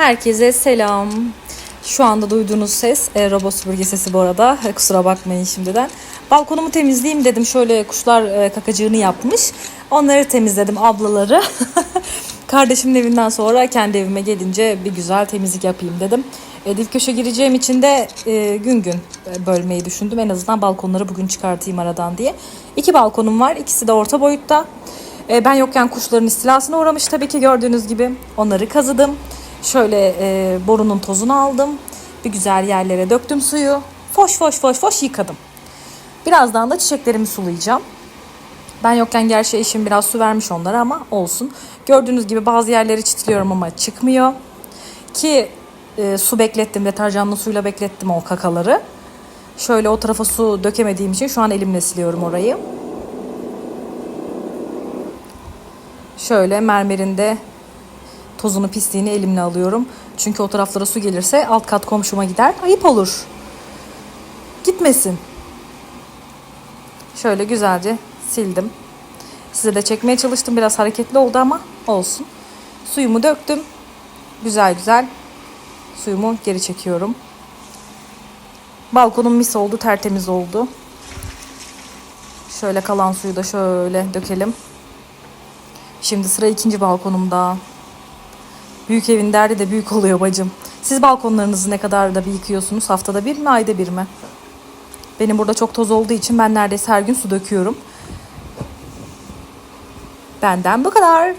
Herkese selam. Şu anda duyduğunuz ses e, robot süpürge sesi bu arada. Kusura bakmayın şimdiden. Balkonumu temizleyeyim dedim. Şöyle kuşlar e, kakacığını yapmış. Onları temizledim ablaları. Kardeşimin evinden sonra kendi evime gelince bir güzel temizlik yapayım dedim. E, dip köşe gireceğim için de e, gün gün e, bölmeyi düşündüm. En azından balkonları bugün çıkartayım aradan diye. İki balkonum var. İkisi de orta boyutta. E, ben yokken kuşların istilasına uğramış tabii ki gördüğünüz gibi. Onları kazıdım. Şöyle e, borunun tozunu aldım. Bir güzel yerlere döktüm suyu. Foş foş foş foş yıkadım. Birazdan da çiçeklerimi sulayacağım. Ben yokken gerçi eşim biraz su vermiş onlara ama olsun. Gördüğünüz gibi bazı yerleri çitiliyorum ama çıkmıyor. Ki e, su beklettim, deterjanlı suyla beklettim o kakaları. Şöyle o tarafa su dökemediğim için şu an elimle siliyorum orayı. Şöyle mermerinde tozunu pisliğini elimle alıyorum. Çünkü o taraflara su gelirse alt kat komşuma gider. Ayıp olur. Gitmesin. Şöyle güzelce sildim. Size de çekmeye çalıştım. Biraz hareketli oldu ama olsun. Suyumu döktüm. Güzel güzel suyumu geri çekiyorum. Balkonum mis oldu, tertemiz oldu. Şöyle kalan suyu da şöyle dökelim. Şimdi sıra ikinci balkonumda. Büyük evin derdi de büyük oluyor bacım. Siz balkonlarınızı ne kadar da bir yıkıyorsunuz? Haftada bir mi, ayda bir mi? Benim burada çok toz olduğu için ben neredeyse her gün su döküyorum. Benden bu kadar.